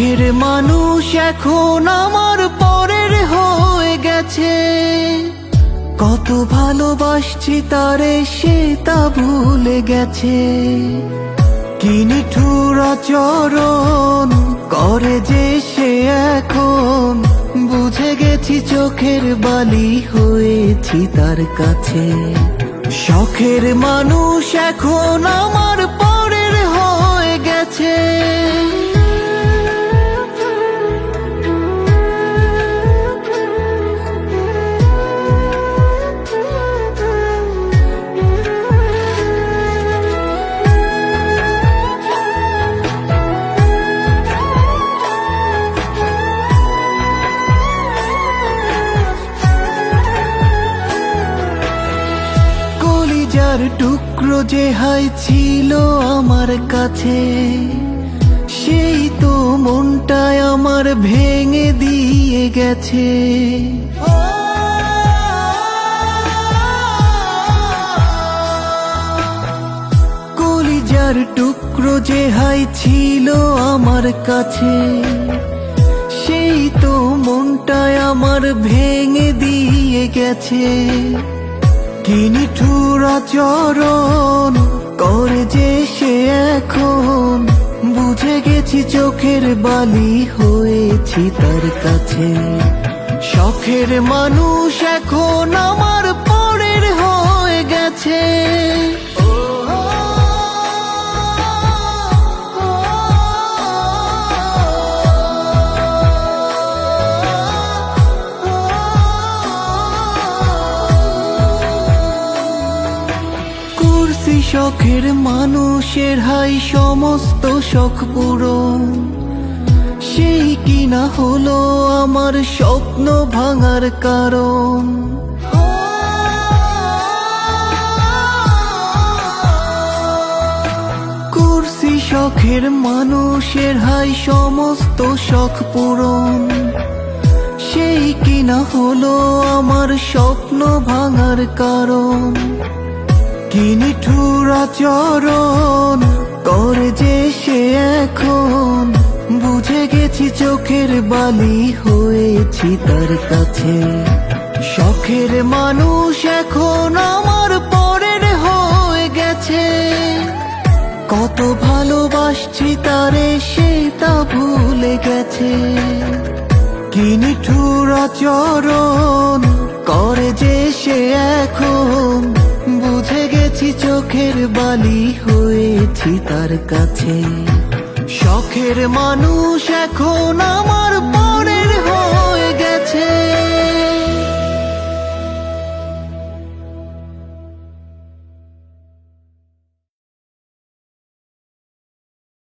শখের মানুষ এখন আমার পরের হয়ে গেছে। কত ভালোবাসছি তারে সে তা ভুলে গেছে। কিনি ঠুরা চরণ করে যে সে এখন। বুঝে গেছি চোখের বালি হয়েছি তার কাছে। শখের মানুষ এখন আমার পরের হয়ে গেছে। কলিজার টুকরো যে হাই ছিল আমার কাছে, সেই তো মনটায় আমার ভেঙে দিয়ে গেছে। কলিজার টুকরো যে হাই ছিল আমার কাছে, সেই তো মনটায় আমার ভেঙে দিয়ে গেছে। কিনি ঠুরা চরণ করে যে সে এখন। বুঝে গেছি চোখের বালি হয়েছি তার কাছে। শখের মানুষ এখন আমার শখের মানুষের হাই সমস্ত শখ পূরণ। সেই কিনা হলো আমার স্বপ্ন ভাঙার কারণ। কুর্সি শখের মানুষের হাই সমস্ত শখ পূরণ। সেই কিনা হলো আমার স্বপ্ন ভাঙার কারণ। কিনি ঠুরা চরণ করে যে সে এখন? বুঝে গেছি চোখের বালি হয়েছি তার কাছে। শখের মানুষ এখন আমার পরের হয়ে গেছে। কত ভালোবাসছি তারে সে তা ভুলে গেছে। কিনি ঠুরা চরণ করে যে সে এখন? গেছি চোখের বালি হয়েছি তার কাছে। শখের মানুষ এখন আমার পা